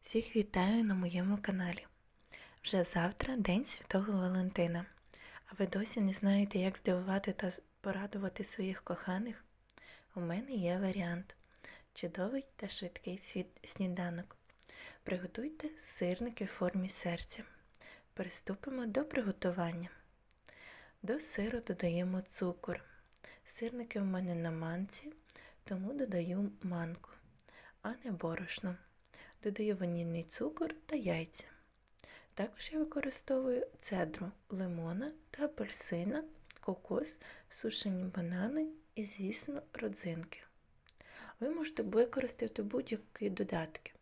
Всіх вітаю на моєму каналі. Вже завтра День Святого Валентина. А ви досі не знаєте, як здивувати та порадувати своїх коханих? У мене є варіант. Чудовий та швидкий сніданок. Приготуйте сирники в формі серця. Приступимо до приготування. До сиру додаємо цукор. Сирники у мене на манці, тому додаю манку, а не борошно. Додаю ванільний цукор та яйця. Також я використовую цедру лимона та апельсина, кокос, сушені банани і, звісно, родзинки. Ви можете використати будь-які додатки.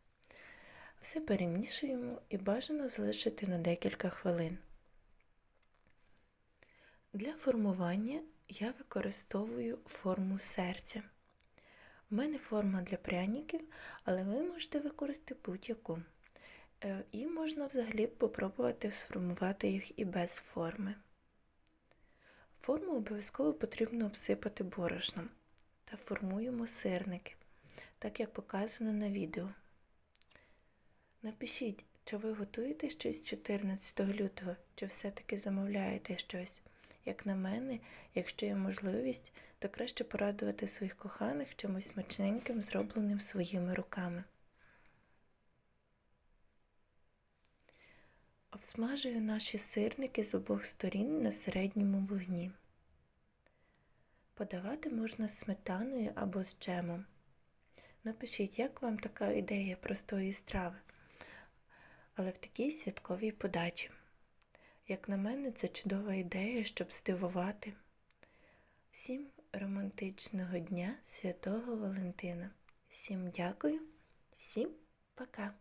Все перемішуємо і бажано залишити на декілька хвилин. Для формування я використовую форму серця. У мене форма для пряників, але ви можете використати будь-яку. Е, І можна взагалі попробувати сформувати їх і без форми. Форму обов'язково потрібно обсипати борошном та формуємо сирники, так як показано на відео. Напишіть, чи ви готуєте щось 14 лютого, чи все-таки замовляєте щось. Як на мене, якщо є можливість, то краще порадувати своїх коханих чимось смачненьким, зробленим своїми руками. Обсмажую наші сирники з обох сторін на середньому вогні. Подавати можна з сметаною або з джемом. Напишіть, як вам така ідея простої страви, але в такій святковій подачі. Як на мене, це чудова ідея, щоб здивувати. Всім романтичного дня Святого Валентина. Всім дякую, всім пока!